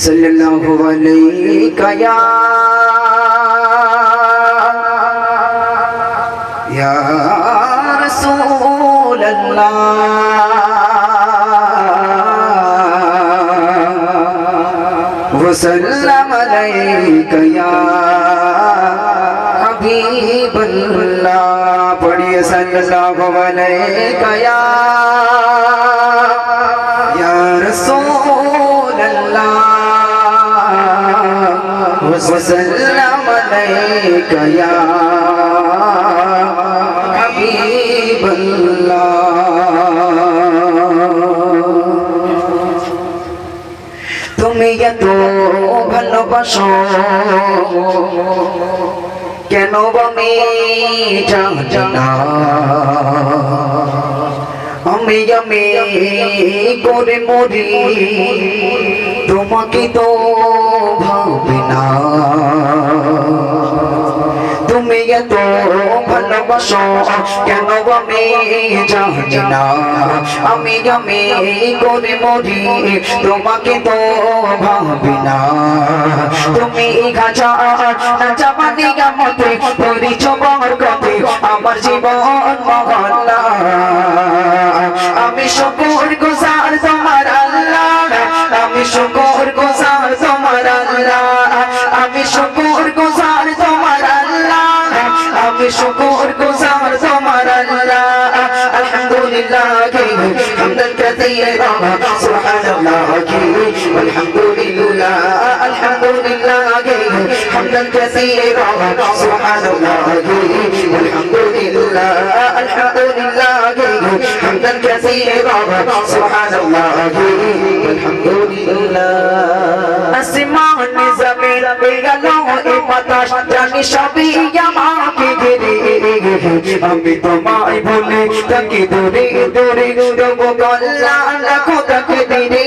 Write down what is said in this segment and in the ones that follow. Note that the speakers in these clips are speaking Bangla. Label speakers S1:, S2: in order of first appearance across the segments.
S1: सुवनी कयासिक्ला اللہ علیہ یا وسلم علیک یا حبیب اللہ তুমি এত ভালোবাসো কেন আমি জানি না আমি আমি করে মরি তোমাকে তো ভাবি তুমি এত ভালোবাসো, কেন আমি জানি না। আমি আমি করে মরি, তোমাকে তো ভাবি না। তুমি পরিচ বরকতে, আমার জীবন আমি শুকুর আসমান জমিন বেগালো এ বাতাস জানি সবই আমি তোমায় ভুলে তাকে দূরে দূরে দেবো গল্লা লাখো তাকে দিরে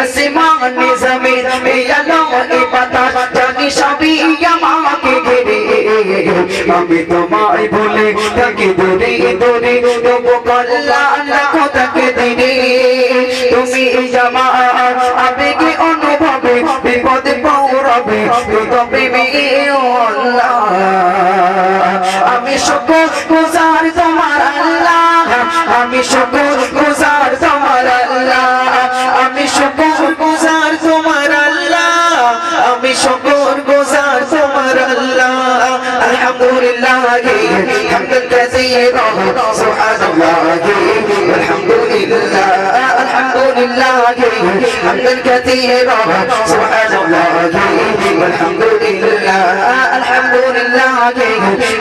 S1: আসমান জমিন বেগালো এ বাতাস, জানি সবই আমাকে ঘিরে। আমি তোমায় ভুলে তাকে দূরে দূরে দেবো গল্লা লাখো তাকে দিরে তুমি জামা আবেগে অনুভবে, বিপদে পৌরবে তবে আল্লাহ। হামদান কাসীরা সুবহানাল্লাহ আলহামদুলিল্লাহ আলহামদুলিল্লাহ হামদান কাসীরা সুবহানাল্লাহ আলহামদুলিল্লাহ আলহামদুলিল্লাহ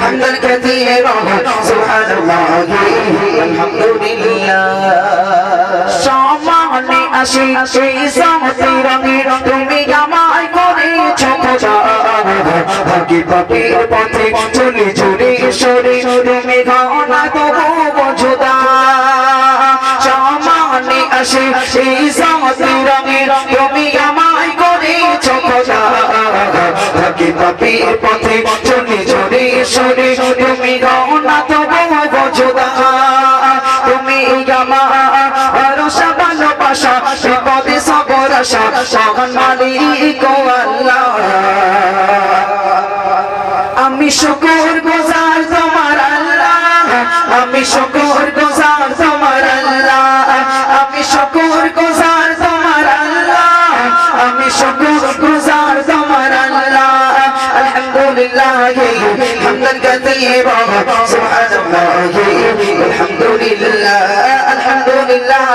S1: হামদান কাসীরা সুবহানাল্লাহ আলহামদুলিল্লাহ সমানে আসি সেই সমতি রঙের তুমি আমায় করেছ খোঁজা ভাগে ভাগে পথে চলে চলে সরে তুমি ঘনা তবু বোঝদা সমানে আসে সেই সমতি রঙের তুমি আমায় করেছ খোঁজা ভাগে ভাগে পথে চলে চলে সরে তুমি ঘনা তবু বোঝদা তুমি আমার ভালোবাসা, বিপদে সবর আশা সহন মালিক আল্লাহ। আমি শুকুর গুজার তোমার আল্লাহ। আমি শুকুর গুজার তোমার আল্লাহ। আমি শুকুর গুজার তোমার আল্লাহ। আমি শুকুর গুজার তোমার আল্লাহ। আলহামদুলিল্লাহ, হামদান কাসীরা সুবহানাল্লাহ, আলহামদুলিল্লাহ আলহামদুলিল্লাহ,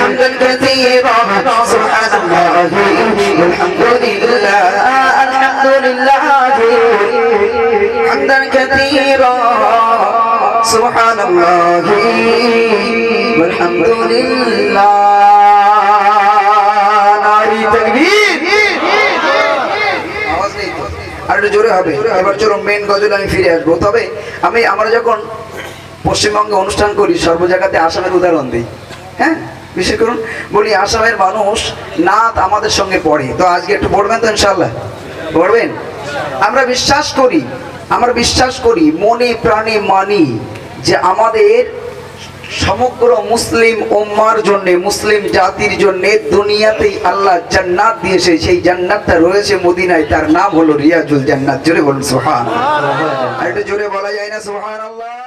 S1: হামদান কাসীরা সুবহানাল্লাহ, আলহামদুলিল্লাহ আলহামদুলিল্লাহ। حمدا كثيرا سبحان الله والحمد لله নারী তাকবীর আওয়াজ নেই তো? আর একটু জোরে হবে এবার চলো মেন গজল আমি ফিরে আসবো তবে আমি আমরা যখন পশ্চিমবঙ্গে অনুষ্ঠান করি সর্ব জায়গাতে আসামের উদাহরণ দিই হ্যাঁ বিশেষ করুন বলি আসামের মানুষ নাত আমাদের সঙ্গে পড়ে তো আজকে একটু পড়বেন তো ইনশাল্লাহ পড়বেন আমরা বিশ্বাস করি আমরা বিশ্বাস করি, মনে, প্রাণে, মানি, যে আমাদের সমগ্র মুসলিম ওম্মার জন্য, মুসলিম জাতির জন্য দুনিয়াতেই আল্লাহ জান্নাত দিয়েছে। সেই জান্নাতটা রয়েছে মদিনায়, তার নাম হলো রিয়াজুল জান্নাত। জোরে বলুন সোহান আর একটু জোরে বলা যায় না, সুবহানাল্লাহ।